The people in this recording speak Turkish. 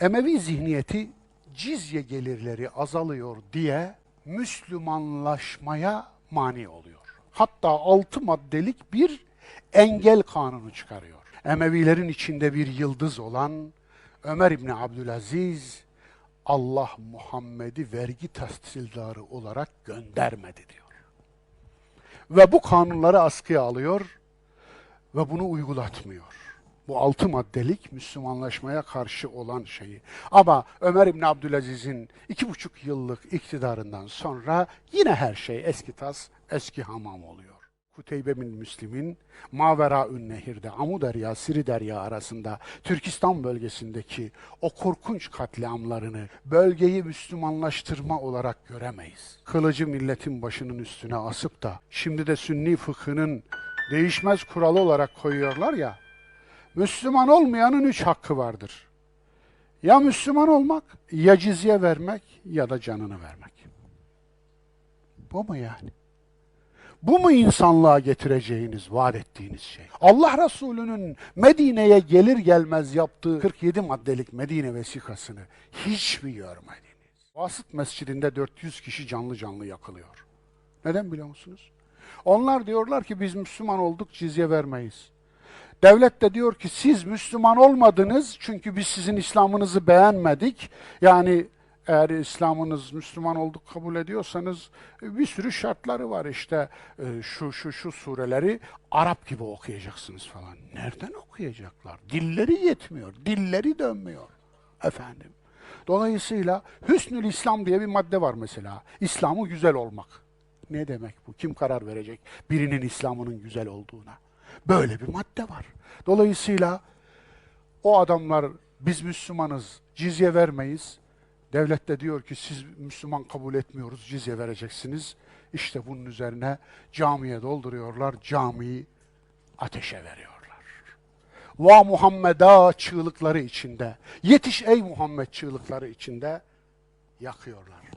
Emevi zihniyeti cizye gelirleri azalıyor diye Müslümanlaşmaya mani oluyor. Hatta altı maddelik bir engel kanunu çıkarıyor. Emevilerin içinde bir yıldız olan Ömer İbni Abdülaziz Allah Muhammed'i vergi tahsildarı olarak göndermedi diyor. Ve bu kanunları askıya alıyor ve bunu uygulatmıyor. Bu altı maddelik Müslümanlaşmaya karşı olan şeyi. Ama Ömer İbni Abdülaziz'in iki buçuk yıllık iktidarından sonra yine her şey eski tas, eski hamam oluyor. Kuteybe bin Müslim'in Maveraün Nehir'de, Amu Derya, Siri Derya arasında Türkistan bölgesindeki o korkunç katliamlarını bölgeyi Müslümanlaştırma olarak göremeyiz. Kılıcı milletin başının üstüne asıp da şimdi de Sünni fıkhının değişmez kuralı olarak koyuyorlar ya, Müslüman olmayanın üç hakkı vardır. Ya Müslüman olmak, ya cizye vermek ya da canını vermek. Bu mu yani? Bu mu insanlığa getireceğiniz, vaat ettiğiniz şey? Allah Resulü'nün Medine'ye gelir gelmez yaptığı 47 maddelik Medine vesikasını hiç mi görmediniz? Vasıt Mescidinde 400 kişi canlı canlı yakılıyor. Neden biliyor musunuz? Onlar diyorlar ki biz Müslüman olduk cizye vermeyiz. Devlet de diyor ki siz Müslüman olmadınız çünkü biz sizin İslam'ınızı beğenmedik. Yani eğer İslam'ınız Müslüman olduk kabul ediyorsanız bir sürü şartları var işte e, şu şu şu sureleri Arap gibi okuyacaksınız falan. Nereden okuyacaklar? Dilleri yetmiyor, dilleri dönmüyor efendim. Dolayısıyla Hüsnül İslam diye bir madde var mesela. İslam'ı güzel olmak. Ne demek bu? Kim karar verecek birinin İslam'ının güzel olduğuna? Böyle bir madde var. Dolayısıyla o adamlar biz Müslümanız, cizye vermeyiz. Devlet de diyor ki siz Müslüman kabul etmiyoruz, cizye vereceksiniz. İşte bunun üzerine camiye dolduruyorlar, camiyi ateşe veriyorlar. Va Muhammed'a çığlıkları içinde, yetiş ey Muhammed çığlıkları içinde yakıyorlar.